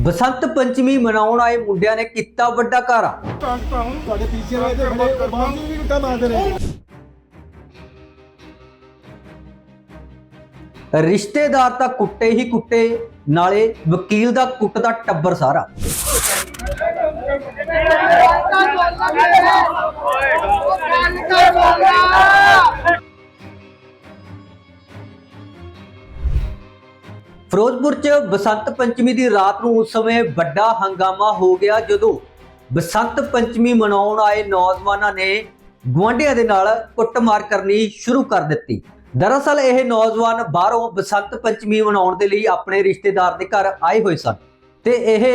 ਬਸੰਤ ਪੰਚਮੀ ਮਨਾਉਣ ਆਏ ਮੁੰਡਿਆਂ ਨੇ ਕੀਤਾ ਵੱਡਾ ਕਾਰਾ ਤੁਹਾਡੇ ਪੀਛੇ ਵਾਲੇ ਤੇ ਖੜੇ ਬਾਹਰ ਵੀ ਵਿਕਟਾਂ ਮਾਰਦੇ ਨੇ ਰਿਸ਼ਤੇਦਾਰ ਤਾਂ ਕੁੱਟੇ ਹੀ ਕੁੱਟੇ, ਨਾਲੇ ਵਕੀਲ ਦਾ ਕੁੱਟਦਾ ਟੱਬਰ ਸਾਰਾ। ਫਿਰੋਜ਼ਪੁਰ 'ਚ ਬਸੰਤ ਪੰਚਮੀ ਦੀ ਰਾਤ ਨੂੰ ਉਸ ਸਮੇਂ ਵੱਡਾ ਹੰਗਾਮਾ ਹੋ ਗਿਆ ਜਦੋਂ ਬਸੰਤ ਪੰਚਮੀ ਮਨਾਉਣ ਆਏ ਨੌਜਵਾਨਾਂ ਨੇ ਗੁਆਂਢੀਆਂ ਦੇ ਨਾਲ ਕੁੱਟਮਾਰ ਕਰਨੀ ਸ਼ੁਰੂ ਕਰ ਦਿੱਤੀ। ਦਰਅਸਲ ਇਹ ਨੌਜਵਾਨ ਬਾਹਰੋਂ ਬਸੰਤ ਪੰਚਮੀ ਮਨਾਉਣ ਦੇ ਲਈ ਆਪਣੇ ਰਿਸ਼ਤੇਦਾਰ ਦੇ ਘਰ ਆਏ ਹੋਏ ਸਨ ਤੇ ਇਹ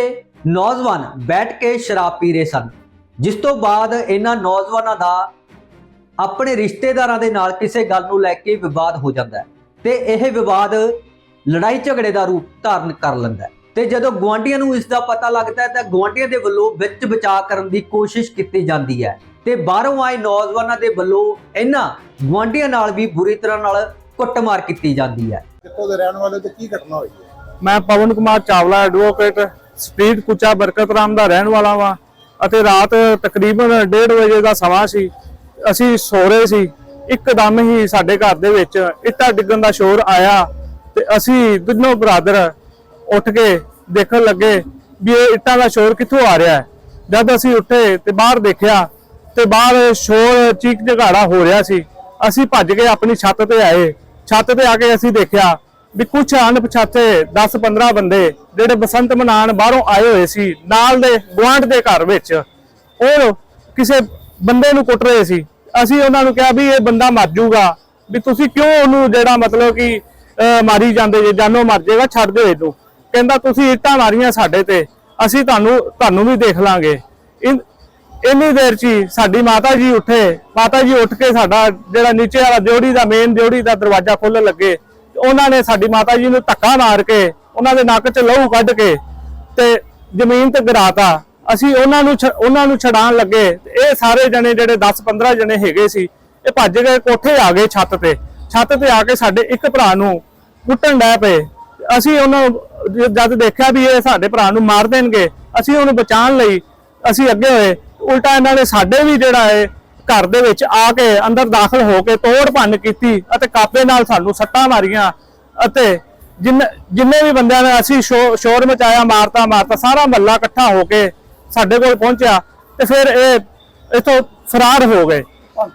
ਨੌਜਵਾਨ ਬੈਠ ਕੇ ਸ਼ਰਾਬ ਪੀ ਰਹੇ ਸਨ। ਜਿਸ ਤੋਂ ਬਾਅਦ ਇਹਨਾਂ ਨੌਜਵਾਨਾਂ ਦਾ ਆਪਣੇ ਰਿਸ਼ਤੇਦਾਰਾਂ ਦੇ ਨਾਲ ਕਿਸੇ ਗੱਲ ਨੂੰ ਲੈ ਕੇ ਵਿਵਾਦ ਹੋ ਜਾਂਦਾ ਹੈ ਤੇ ਇਹ ਵਿਵਾਦ ਲੜਾਈ ਝਗੜੇ ਦਾ ਰੂਪ ਧਾਰਨ ਕਰ ਲੈਂਦਾ ਹੈ। ਤੇ ਜਦੋਂ ਗੁਆਂਢੀਆਂ ਨੂੰ ਇਸ ਦਾ ਪਤਾ ਲੱਗਦਾ ਹੈ ਤਾਂ ਗੁਆਂਢੀਆਂ ਦੇ ਵੱਲੋਂ ਵਿੱਚ ਬਚਾਅ ਕਰਨ ਦੀ ਕੋਸ਼ਿਸ਼ ਕੀਤੀ ਜਾਂਦੀ ਹੈ। ਤੇ ਬਾਹਰੋਂ ਆਏ ਨੌਜਵਾਨਾਂ ਦੇ ਵੱਲੋਂ ਇਹਨਾਂ ਗੁਆਂਢੀਆਂ ਨਾਲ ਵੀ ਬੁਰੀ ਤਰ੍ਹਾਂ ਨਾਲ ਕੁੱਟਮਾਰ ਕੀਤੀ ਜਾਂਦੀ ਹੈ। ਕਿੱਥੋਂ ਦੇ ਰਹਿਣ ਵਾਲੇ ਤੇ ਕੀ ਘਟਨਾ ਹੋਈ ਹੈ? ਮੈਂ ਪਵਨ ਕੁਮਾਰ ਚਾਵਲਾ ਐਡਵੋਕੇਟ ਸਟਰੀਟ ਕੁਚਾ ਬਰਕਤ ਰਾਮ ਦਾ ਰਹਿਣ ਵਾਲਾ ਵਾਂ ਅਤੇ ਰਾਤ ਤਕਰੀਬਨ 1:30 ਵਜੇ ਦਾ ਸਮਾਂ ਸੀ। ਅਸੀਂ ਸੋ ਰਹੇ ਸੀ। ਇੱਕਦਮ ਹੀ ਸਾਡੇ ਘਰ ਦੇ ਵਿੱਚ ਇੱਟਾਂ ਡਿੱਗਣ ਦਾ ਸ਼ੋਰ ਆਇਆ। ਤੇ ਅਸੀਂ ਦੋਨੋਂ ਬਰਾਦਰ ਉੱਠ ਕੇ ਦੇਖਣ ਲੱਗੇ ਵੀ ਇਹ ਇੱਟਾਂ ਦਾ ਸ਼ੋਰ ਕਿੱਥੋਂ ਆ ਰਿਹਾ ਹੈ। ਜਦ ਅਸੀਂ ਉੱਠੇ ਤੇ ਬਾਹਰ ਦੇਖਿਆ ਤੇ ਬਾਹਰ ਸ਼ੋਰ ਚੀਕ ਝਗਾੜਾ ਹੋ ਰਿਹਾ ਸੀ। ਅਸੀਂ ਭੱਜ ਕੇ ਆਪਣੀ ਛੱਤ ਤੇ ਆਏ। ਛੱਤ ਤੇ ਆ ਕੇ ਅਸੀਂ ਦੇਖਿਆ ਵੀ ਕੁਝ ਅਣਪਛਾਤੇ 10-15 ਬੰਦੇ ਜਿਹੜੇ ਬਸੰਤ ਮਨਾਉਣ ਬਾਹਰੋਂ ਆਏ ਹੋਏ ਸੀ, ਨਾਲ ਦੇ ਗੁਆਂਢ ਦੇ ਘਰ ਵਿੱਚ। ਉਹ ਕਿਸੇ ਬੰਦੇ ਨੂੰ ਕੁੱਟ ਰਹੇ ਸੀ। ਅਸੀਂ ਉਹਨਾਂ ਨੂੰ ਕਿਹਾ ਵੀ ਇਹ ਬੰਦਾ ਮਰ ਜਾਊਗਾ। ਵੀ ਤੁਸੀਂ ਕਿਉਂ ਉਹਨੂੰ ਜਿਹੜਾ ਮਤਲਬ ਕਿ ਮਾਰੀ ਜਾਂਦੇ ਜੇ, ਜਾਨੋ ਮਰ ਜਾਏਗਾ ਛੱਡ ਦਿਓ ਇਹਨੂੰ। ਕਹਿੰਦਾ, ਤੁਸੀਂ ਇੱਟਾਂ ਮਾਰੀਆਂ ਸਾਡੇ ਤੇ, ਅਸੀਂ ਤੁਹਾਨੂੰ ਤੁਹਾਨੂੰ ਵੀ ਦੇਖ ਲਾਂਗੇ। ਇੰਨੀ ਦੇਰ ਚ ਹੀ ਸਾਡੀ ਮਾਤਾ ਜੀ ਉੱਠੇ। ਮਾਤਾ ਜੀ ਉੱਠ ਕੇ ਸਾਡਾ ਜਿਹੜਾ ਨੀਚੇ ਵਾਲਾ ਦਿਉੜੀ ਦਾ ਮੇਨ ਦਿਉੜੀ ਦਾ ਦਰਵਾਜ਼ਾ ਖੋਲ੍ਹਣ ਲੱਗੇ। ਉਹਨਾਂ ਨੇ ਸਾਡੀ ਮਾਤਾ ਜੀ ਨੂੰ ਧੱਕਾ ਮਾਰ ਕੇ, ਉਹਨਾਂ ਦੇ ਨੱਕ 'ਚ ਲਹੂ ਕੱਢ ਕੇ ਤੇ ਜ਼ਮੀਨ ਤੇ ਗਿਰਾਤਾ। ਅਸੀਂ ਉਹਨਾਂ ਨੂੰ ਛ- ਉਹਨਾਂ ਨੂੰ ਛਡਾਣ ਲੱਗੇ। ਇਹ ਸਾਰੇ ਜਣੇ ਜਿਹੜੇ 10-15 ਜਣੇ ਹੈਗੇ ਸੀ, ਇਹ ਭੱਜ ਗਏ, ਕੋਠੇ ਆ ਗਏ ਛੱਤ ਤੇ। ਛੱਤ ਤੇ ਆ ਕੇ ਸਾਡੇ ਇੱਕ ਭਰਾ ਨੂੰ ਕੁੱਟਣ ਡੈ ਪਏ। ਅਸੀਂ ਉਹਨਾਂ ਜਦ ਦੇਖਿਆ ਵੀ ਇਹ ਸਾਡੇ ਭਰਾ ਨੂੰ ਮਾਰ ਦੇਣਗੇ, ਅਸੀਂ ਉਹਨੂੰ ਬਚਾਉਣ ਲਈ ਅਸੀਂ ਅੱਗੇ ਹੋਏ। ਉਲਟਾ ਇਹਨਾਂ ਨੇ ਸਾਡੇ ਵੀ ਜਿਹੜਾ ਹੈ ਘਰ ਦੇ ਵਿੱਚ ਆ ਕੇ ਅੰਦਰ ਦਾਖਲ ਹੋ ਕੇ ਤੋੜ ਭੰਨ ਕੀਤੀ ਅਤੇ ਕਾਪੇ ਨਾਲ ਸਾਨੂੰ ਸੱਟਾਂ ਮਾਰੀਆਂ ਅਤੇ ਜਿੰਨ, ਜਿੰਨੇ ਵੀ ਬੰਦਿਆਂ ਨੇ ਅਸੀਂ ਸ਼ੋ- ਸ਼ੋਰ ਮਚਾਇਆ, ਮਾਰਤਾ ਮਾਰਤਾ, ਸਾਰਾ ਮਹੱਲਾ ਇਕੱਠਾ ਹੋ ਕੇ ਸਾਡੇ ਕੋਲ ਪਹੁੰਚਿਆ ਤੇ ਫਿਰ ਇਹ ਇਥੋਂ ਫਰਾਰ ਹੋ ਗਏ।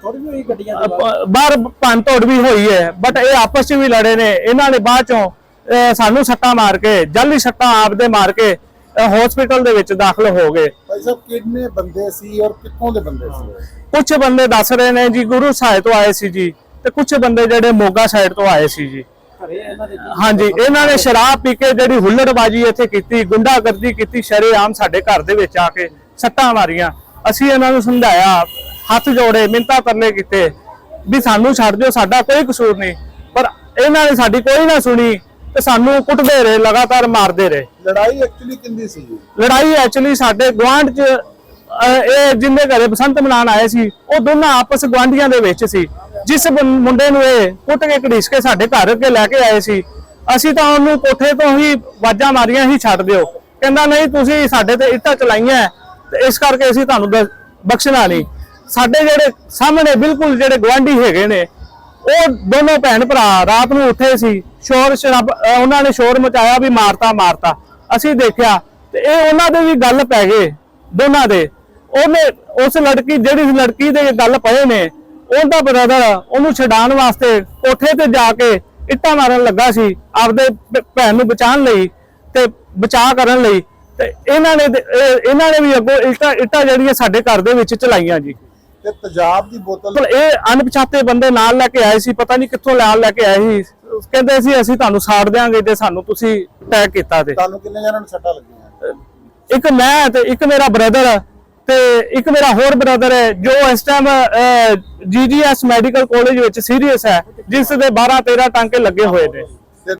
ਥੋੜੀ ਵੀ ਹੋਈ ਗੱਡੀਆਂ ਅ- ਬਾਹਰ ਭੰਨ ਤੋੜ ਵੀ ਹੋਈ ਹੈ ਬਟ ਇਹ ਆਪਸ ਵਿੱਚ ਵੀ ਲੜੇ ਨੇ। ਇਹਨਾਂ ਨੇ ਬਾਅਦ ਚੋਂ ਸਾਨੂੰ ਸੱਟਾਂ ਮਾਰ ਕੇ ਜਲਦੀ ਸੱਟਾਂ ਆਪਦੇ ਮਾਰ ਕੇ ਹਸਪੀਟਲ ਦੇ ਵਿੱਚ ਦਾਖਲ ਹੋ ਗਏ। ਭਾਈ ਸਾਹਿਬ ਕਿੰਨੇ ਬੰਦੇ ਸੀ ਔਰ ਕਿੱਥੋਂ ਦੇ ਬੰਦੇ ਸੀ? ਕੁਝ ਬੰਦੇ ਦੱਸ ਰਹੇ ਨੇ ਜੀ ਗੁਰੂ ਸਾਹਿਬ ਤੋਂ ਆਏ ਸੀ ਜੀ ਤੇ ਕੁਝ ਬੰਦੇ ਜਿਹੜੇ ਮੋਗਾ ਸਾਈਡ ਤੋਂ ਆਏ ਸੀ ਜੀ। ਹਾਂਜੀ ਇਹਨਾਂ ਨੇ ਸ਼ਰਾਬ ਪੀ ਕੇ ਜਿਹੜੀ ਹੁੱਲੜਬਾਜੀ ਇੱਥੇ ਕੀਤੀ ਗੁੰਡਾਗਰਦੀ ਕੀਤੀ ਸ਼ਰੇਆਮ ਸਾਡੇ ਘਰ ਦੇ ਵਿੱਚ ਆ ਕੇ ਸੱਟਾਂ ਮਾਰੀਆਂ। ਅਸੀਂ ਇਹਨਾਂ ਨੂੰ ਸਮਝਾਇਆ ਹੱਥ ਜੋੜੇ ਮਿੰਤਾ ਤਰਲੇ ਕੀਤੇ। ਵੀ ਸਾਨੂੰ ਛੱਡ ਦਿਓ ਸਾਡਾ ਕੋਈ ਕਸੂਰ ਨਹੀਂ। ਪਰ ਇਹਨਾਂ ਨੇ ਸਾਡੀ ਕੋਈ ਨਾ ਸੁਣੀ ਤੇ ਸਾਨੂੰ ਕੁੱਟਦੇ ਰਹੇ ਲਗਾਤਾਰ ਮਾਰਦੇ ਰਹੇ। ਲੜਾਈ ਐਕਚੁਅਲੀ ਕਿੰਦੀ ਸੀ ਲੜਾਈ ਐਕਚੁਅਲੀ ਸਾਡੇ ਗਵਾਂਢ ਚ ਇਹ ਜਿੰਨੇ ਘਰੇ ਬਸੰਤ ਮਨਾਉਣ ਆਏ ਸੀ ਉਹ ਦੋਨਾਂ ਆਪਸ ਗਵਾਂਢੀਆਂ ਦੇ ਵਿੱਚ ਸੀ। ਜਿਸ ਮੁੰਡੇ ਨੂੰ ਇਹ ਕੁੱਟ ਕੇ ਘੜੀਸ ਕੇ ਸਾਡੇ ਘਰ ਅੱਗੇ ਲੈ ਕੇ ਆਏ ਸੀ। ਅਸੀਂ ਤਾਂ ਉਹਨੂੰ ਕੋਠੇ ਤੋਂ ਹੀ ਵਾਜਾਂ ਮਾਰੀਆਂ ਹੀ ਛੱਡ ਦਿਓ। ਕਹਿੰਦਾ ਨਹੀਂ ਤੁਸੀਂ ਸਾਡੇ ਤੇ ਇੱਟਾਂ ਚਲਾਈਆਂ ਤੇ ਇਸ ਕਰਕੇ ਅਸੀਂ ਤੁਹਾਨੂੰ ਬਖਸ਼ਣਾ ਨਹੀਂ। ਸਾਡੇ ਜਿਹੜੇ ਸਾਹਮਣੇ ਬਿਲਕੁਲ ਜਿਹੜੇ ਗਵਾਂਢੀ ਹੈਗੇ ਨੇ, ਉਹ ਦੋਨੋਂ ਭੈਣ ਭਰਾ ਰਾਤ ਨੂੰ ਉੱਠੇ ਸੀ, ਸ਼ੋਰ ਸ਼ਰਾਬ ਉਹਨਾਂ ਨੇ ਸ਼ੋਰ ਮਚਾਇਆ ਵੀ ਮਾਰਤਾ ਮਾਰਤਾ। ਅਸੀਂ ਦੇਖਿਆ ਤੇ ਇਹ ਉਹਨਾਂ ਦੇ ਵੀ ਗੱਲ ਪੈ ਗਏ, ਦੋਨਾਂ ਦੇ। ਉਹਨੇ ਉਸ ਲੜਕੀ, ਜਿਹੜੀ ਲੜਕੀ ਦੇ ਗੱਲ ਪਏ ਨੇ, ਉਹਦਾ ਬ੍ਰਦਰ ਉਹਨੂੰ ਛਡਾਉਣ ਵਾਸਤੇ ਕੋਠੇ ਤੇ ਜਾ ਕੇ ਇੱਟਾਂ ਮਾਰਨ ਲੱਗਾ ਸੀ, ਆਪਦੇ ਭੈਣ ਨੂੰ ਬਚਾਉਣ ਲਈ ਤੇ ਬਚਾਅ ਕਰਨ ਲਈ। ਤੇ ਇਹਨਾਂ ਨੇ ਇਹਨਾਂ ਨੇ ਵੀ ਅੱਗੋਂ ਇੱਟਾਂ ਇੱਟਾਂ ਜਿਹੜੀਆਂ ਸਾਡੇ ਘਰ ਦੇ ਵਿੱਚ ਚਲਾਈਆਂ ਜੀ। ਤੇ ਤੇਜ਼ਾਬ ਦੀ ਬੋਤਲ ਇਹ ਅਣਪਛਾਤੇ ਬੰਦੇ ਨਾਲ ਲੈ ਕੇ ਆਏ ਸੀ ਪਤਾ ਨਹੀਂ ਕਿੱਥੋਂ ਨਾਲ ਲੈ ਕੇ ਆਏ ਸੀ। ਕਹਿੰਦੇ ਸੀ ਅਸੀਂ ਤੁਹਾਨੂੰ ਸਾੜ ਦਿਆਂਗੇ ਜੇ ਸਾਨੂੰ ਤੁਸੀਂ ਟੈਗ ਕੀਤਾ ਤੇ। ਤੁਹਾਨੂੰ ਕਿੰਨੇ ਜਣਾਂ ਨੂੰ ਸੱਟਾਂ ਲੱਗੀਆਂ? ਇੱਕ ਮੈਂ ਤੇ ਇੱਕ ਮੇਰਾ ਬ੍ਰਦਰ ਤੇ ਇੱਕ ਮੇਰਾ ਹੋਰ ਬ੍ਰਦਰ ਹੈ ਜੋ ਇਸ ਟਾਈਮ ਜੀਜੀਐਸ ਮੈਡੀਕਲ ਕਾਲਜ ਵਿੱਚ ਸੀਰੀਅਸ ਹੈ ਜਿਸ ਦੇ 12 13 ਟਾਂਕੇ ਲੱਗੇ ਹੋਏ ਨੇ। ਤੇ।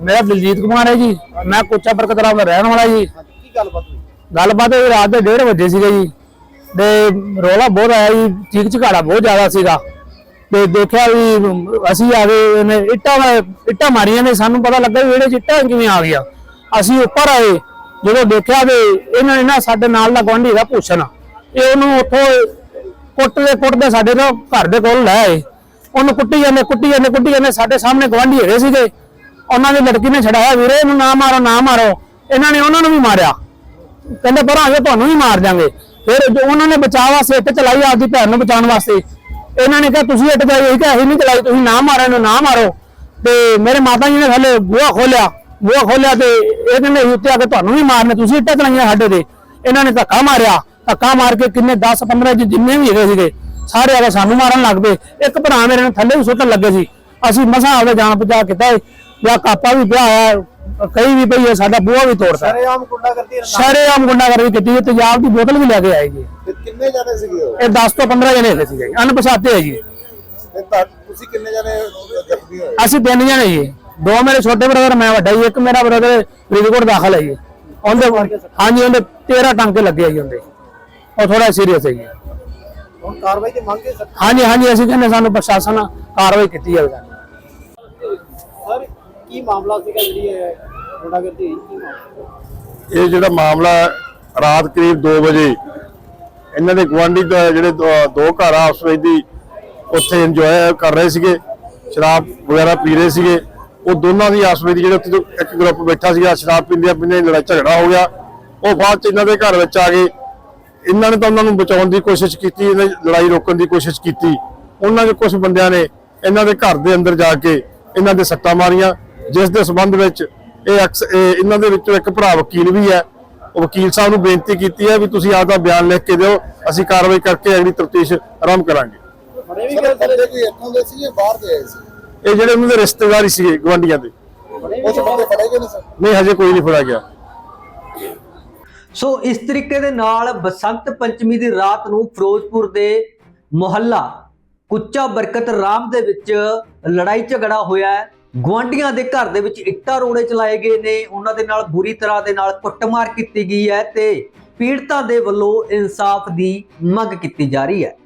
ਮੇਰਾ ਦਲਜੀਤ ਕੁਮਾਰ ਹੈ ਜੀ। ਮੈਂ ਕੋਚਾ ਬਰਕਤ ਰਾਮ ਦਾ ਰਹਿਣ ਵਾਲਾ ਜੀ। ਕੀ ਗੱਲਬਾਤ ਹੋਈ? ਗੱਲਬਾਤ ਰਾਤ ਦੇ 1:30 ਵਜੇ ਸੀਗਾ ਜੀ। ਤੇ ਰੋਲਾ ਬਹੁਤ ਆਇਆ ਜੀ, ਚੀਕ ਝਗਾੜਾ ਬਹੁਤ ਜ਼ਿਆਦਾ ਸੀਗਾ। ਤੇ ਦੇਖਿਆ ਵੀ ਅਸੀਂ ਆ ਗਏ, ਇਹਨੇ ਇੱਟਾਂ ਇੱਟਾਂ ਮਾਰੀਆਂ ਨੇ, ਸਾਨੂੰ ਪਤਾ ਲੱਗਾ ਵੀ ਇਹਦੇ ਚ ਇੱਟਾਂ ਕਿਵੇਂ ਆ ਗਈਆਂ। ਅਸੀਂ ਉੱਪਰ ਆਏ, ਜਦੋਂ ਦੇਖਿਆ ਵੀ ਇਹਨਾਂ ਨੇ ਨਾ ਸਾਡੇ ਨਾਲ ਦਾ ਗੁਆਂਢੀ ਦਾ ਭੂਸ਼ਣ ਇਹ ਉਹਨੂੰ ਉੱਥੋਂ ਕੁੱਟਦੇ ਕੁੱਟਦੇ ਸਾਡੇ ਤੋਂ ਘਰ ਦੇ ਕੋਲ ਲੈ ਆਏ। ਉਹਨੂੰ ਕੁੱਟੀ ਜਾਂਦੇ ਕੁੱਟੀ ਜਾਂਦੇ ਕੁੱਟੀ ਜਾਂਦੇ, ਸਾਡੇ ਸਾਹਮਣੇ ਗੁਆਂਢੀ ਹੈਗੇ ਸੀਗੇ। ਉਹਨਾਂ ਦੀ ਲੜਕੀ ਨੇ ਛਡਾਇਆ, ਵੀਰੇ, ਇਹਨੂੰ ਨਾ ਮਾਰੋ ਨਾ ਮਾਰੋ। ਇਹਨਾਂ ਨੇ ਉਹਨਾਂ ਨੂੰ ਵੀ ਮਾਰਿਆ। ਕਹਿੰਦੇ ਪਰ ਆਗੇ ਤੁਹਾਨੂੰ ਵੀ ਮਾਰ ਜਾਾਂਗੇ ਫਿਰ ਜੋ ਉਹਨਾਂ ਨੇ ਬਚਾਅ ਵਾਸਤੇ ਇੱਟ ਚਲਾਈ ਆਪਦੀ ਭੈਣ ਨੂੰ ਬਚਾਉਣ ਵਾਸਤੇ, ਇਹਨਾਂ ਨੇ ਕਿਹਾ, ਤੁਸੀਂ ਇੱਟ ਚਲਾਈ ਅਸੀਂ ਕਿਹਾ, ਅਸੀਂ ਨਹੀਂ ਚਲਾਈ, ਤੁਸੀਂ ਨਾ ਮਾਰੋ ਨਾ ਮਾਰੋ। ਤੇ ਮੇਰੇ ਮਾਤਾ ਜੀ ਨੇ ਥੱਲੇ ਬੂਹਾ ਖੋਲਿਆ ਬੂਹਾ ਖੋਲਿਆ ਤੇ ਇਹ ਕਹਿੰਦੇ ਅਸੀਂ ਉੱਤੇ ਆ ਕੇ ਤੁਹਾਨੂੰ ਵੀ ਮਾਰਨੇ, ਤੁਸੀਂ ਇੱਟਾਂ ਚਲਾਈਆਂ ਸਾਡੇ ਤੇ। ਇਹਨਾਂ ਨੇ ਧੱਕਾ ਮਾਰਿਆ। ਧੱਕਾ ਮਾਰ ਕੇ ਕਿੰਨੇ 10 15 ਜਿੰਨੇ ਵੀ ਹੈਗੇ ਸੀਗੇ, ਸਾਰੇ ਆ ਕੇ ਸਾਨੂੰ ਮਾਰਨ ਲੱਗ ਪਏ। ਇੱਕ ਭਰਾ ਮੇਰੇ ਨਾਲ ਥੱਲੇ ਵੀ ਸੁੱਟਣ ਲੱਗੇ ਸੀ। ਅਸੀਂ ਮਸਾਂ ਆਪਦਾ ਜਾਨ ਬਚਾ ਕੀਤਾ ਜਾਂ ਕਾਪਾ ਵੀ ਪਿਆ ਹੋਇਆ ਕਈ ਵੀ ਪਈ ਹੈ ਸਾਡਾ ਬੂਹਾ ਵੀ ਤੋੜਤਾ। ਸਰੇਆਮ ਗੁੰਡਾ ਕਰਦੀ ਹੈ ਸ਼ਰੇਆਮ ਗੁੰਡਾਗਰਦੀ ਕੀਤੀ ਹੈ ਤੇਜ਼ਾਬ ਦੀ ਬੋਤਲ ਵੀ ਲੈ ਕੇ ਆਏ ਜੀ। ਕਿੰਨੇ ਜਾਣੇ ਸੀਗੇ ਇਹ 10 ਤੋਂ 15 ਜਣੇ ਹੈਗੇ ਸੀਗੇ ਅਣਪਛਾਤੇ ਹੈ ਜੀ। ਤੁਸੀਂ ਕਿੰਨੇ ਜਾਣੇ ਅਸੀਂ ਤਿੰਨ ਜਣੇ ਜੀ। ਦੋ ਮੇਰੇ ਛੋਟੇ ਬ੍ਰਦਰ ਮੈਂ ਵੱਡਾ ਜੀ ਇੱਕ ਮੇਰਾ ਬ੍ਰਦਰ ਫਰੀਦਕੋਟ ਦਾਖਲ ਹੈ ਜੀ। ਉਹਦੇ ਹਾਂਜੀ ਉਹਦੇ 13 ਟਾਂਕੇ ਲੱਗੇ ਆ ਜੀ ਉਹਦੇ। ਉਹ ਥੋੜਾ ਸੀਰੀਅਸ ਹੈ ਜੀ। ਹੁਣ ਕਾਰਵਾਈ ਦੀ ਮੰਗ ਹੈ ਸਰ? ਹਾਂਜੀ ਹਾਂਜੀ ਅਸੀਂ ਕਹਿੰਦੇ ਸਾਨੂੰ ਪ੍ਰਸ਼ਾਸਨ ਕਾਰਵਾਈ ਕੀਤੀ ਜਾਵੇ। ਸਰ ਕੀ ਮਾਮਲਾ ਸੀਗਾ ਜਿਹੜੀ ਇਹ ਜਿਹੜਾ ਮਾਮਲਾ ਰਾਤ ਕਰੀਬ 2 ਵਜੇ। ਇਹਨਾਂ ਦੇ ਗਵਾਂਢੀ ਜਿਹੜੇ ਦੋ ਘਰ ਆ ਆਪਸ ਵਿੱਚ ਦੀ ਉੱਥੇ ਇੰਜੋਏ ਕਰ ਰਹੇ ਸੀਗੇ, ਸ਼ਰਾਬ ਵਗੈਰਾ ਪੀ ਰਹੇ ਸੀਗੇ। ਉਹ ਦੋਨਾਂ ਦੀ ਆਪਸ ਵਿੱਚ ਜਿਹੜੇ ਉੱਥੇ ਇੱਕ ਗਰੁੱਪ ਬੈਠਾ ਸੀਗਾ, ਸ਼ਰਾਬ ਪੀਂਦਿਆਂ ਪੀਂਦਿਆਂ ਲੜਾਈ ਝਗੜਾ ਹੋ ਗਿਆ। ਉਹ ਬਾਅਦ ਚ ਇਹਨਾਂ ਦੇ ਘਰ ਵਿੱਚ ਆ ਗਏ। ਇਹਨਾਂ ਨੇ ਤਾਂ ਉਹਨਾਂ ਨੂੰ ਬਚਾਉਣ ਦੀ ਕੋਸ਼ਿਸ਼ ਕੀਤੀ, ਇਹਨਾਂ ਦੀ ਲੜਾਈ ਰੋਕਣ ਦੀ ਕੋਸ਼ਿਸ਼ ਕੀਤੀ। ਉਹਨਾਂ ਦੇ ਕੁਝ ਬੰਦਿਆਂ ਨੇ ਇਹਨਾਂ ਦੇ ਘਰ ਦੇ ਅੰਦਰ ਜਾ ਕੇ ਇਹਨਾਂ ਦੇ ਸੱਟਾਂ ਮਾਰੀਆਂ, ਜਿਸ ਦੇ ਸਬੰਧ ਵਿੱਚ ਇਹ ਇਹਨਾਂ ਦੇ ਵਿੱਚੋਂ ਇੱਕ ਭਰਾ ਵਕੀਲ ਵੀ ਹੈ। ਉਹ ਵਕੀਲ ਸਾਹਿਬ ਨੂੰ ਬੇਨਤੀ ਕੀਤੀ ਹੈ ਵੀ ਤੁਸੀਂ ਆਪਦਾ ਬਿਆਨ ਲਿਖ ਕੇ ਦਿਓ। ਅਸੀਂ ਕਾਰਵਾਈ ਕਰਕੇ ਅਗਲੀ ਤਫਤੀਸ਼ ਆਰੰਭ ਕਰਾਂਗੇ। ਇਹ ਜਿਹੜੇ ਉਹਨਾਂ ਦੇ ਰਿਸ਼ਤੇਦਾਰ ਹੀ ਸੀਗੇ ਗਵਾਂਢੀਆਂ ਦੇ। ਨਹੀਂ ਹਜੇ ਕੋਈ ਨਹੀਂ ਫੜਾ ਗਿਆ। ਸੋ ਇਸ ਤਰੀਕੇ ਦੇ ਨਾਲ ਬਸੰਤ ਪੰਚਮੀ ਦੀ ਰਾਤ ਨੂੰ ਫਿਰੋਜ਼ਪੁਰ ਦੇ ਮੁਹੱਲਾ ਕੁੱਚਾ ਬਰਕਤ ਰਾਮ ਦੇ ਵਿੱਚ ਲੜਾਈ ਝਗੜਾ ਹੋਇਆ ਹੈ। ਗੁਆਂਢੀਆਂ ਦੇ ਘਰ ਦੇ ਵਿੱਚ ਇੱਟਾਂ ਰੋੜੇ ਚਲਾਏ ਗਏ ਨੇ। ਉਹਨਾਂ ਦੇ ਨਾਲ ਬੁਰੀ ਤਰ੍ਹਾਂ ਦੇ ਨਾਲ ਕੁੱਟਮਾਰ ਕੀਤੀ ਗਈ ਹੈ ਤੇ ਪੀੜਤਾਂ ਦੇ ਵੱਲੋਂ ਇਨਸਾਫ ਦੀ ਮੰਗ ਕੀਤੀ ਜਾ ਰਹੀ ਹੈ।